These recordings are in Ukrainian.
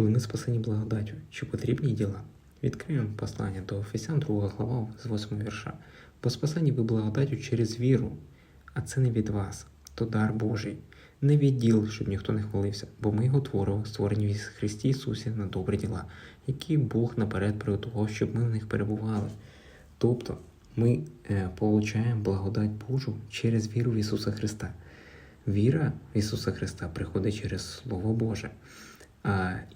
Коли ми спасені благодаттю, чи потрібні діла? Відкриємо послання до Ефесян 2 глава з 8 вірша. Бо спасені ви благодаттю через віру, а це не від вас, то дар Божий, не від діл, щоб ніхто не хвалився, бо ми його творимо, створені в Христі Ісусі на добрі діла, які Бог наперед приготував, щоб ми в них перебували. Тобто ми е, получаємо благодать Божу через віру в Ісуса Христа. Віра в Ісуса Христа приходить через Слово Боже.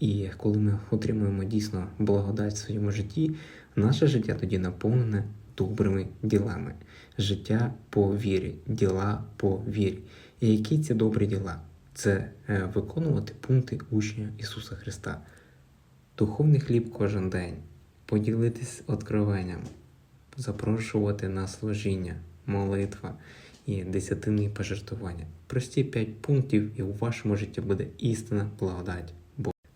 І коли ми отримуємо дійсно благодать в своєму житті, наше життя тоді наповнене добрими ділами. Життя по вірі, діла по вірі. І які ці добрі діла? Це е, виконувати пункти учня Ісуса Христа. Духовний хліб кожен день, поділитись откровенням, запрошувати на служіння, молитва і десятинні пожертвування. Прості п'ять пунктів, і у вашому житті буде істина благодать.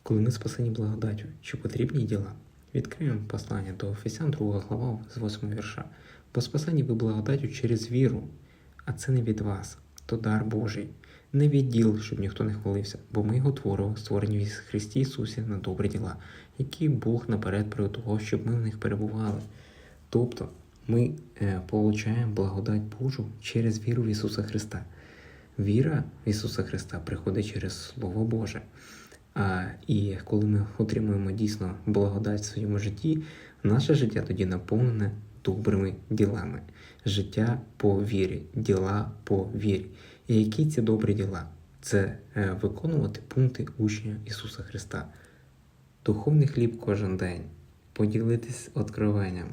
Коли ми спасені благодаттю, чи потрібні діла? Відкриємо послання до Ефесян 2 глава з 8 вірша. Бо спасені ви благодаттю через віру, а це не від вас, то дар Божий, не від діл, щоб ніхто не хвалився, бо ми його творимо, створені в Христі Ісусі на добрі діла, які Бог наперед приготував, щоб ми в них перебували. Тобто ми е, получаємо благодать Божу через віру в Ісуса Христа. Віра в Ісуса Христа приходить через Слово Боже. І коли ми отримуємо дійсно благодать в своєму житті, наше життя тоді наповнене добрими ділами. Життя по вірі, діла по вірі. І які ці добрі діла? Це е, виконувати пункти учня Ісуса Христа. Духовний хліб кожен день, поділитись откровенням,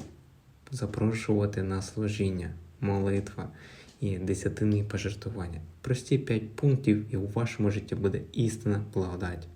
запрошувати на служіння, молитва і десятинні пожертвування. Прості п'ять пунктів, і у вашому житті буде істина благодать.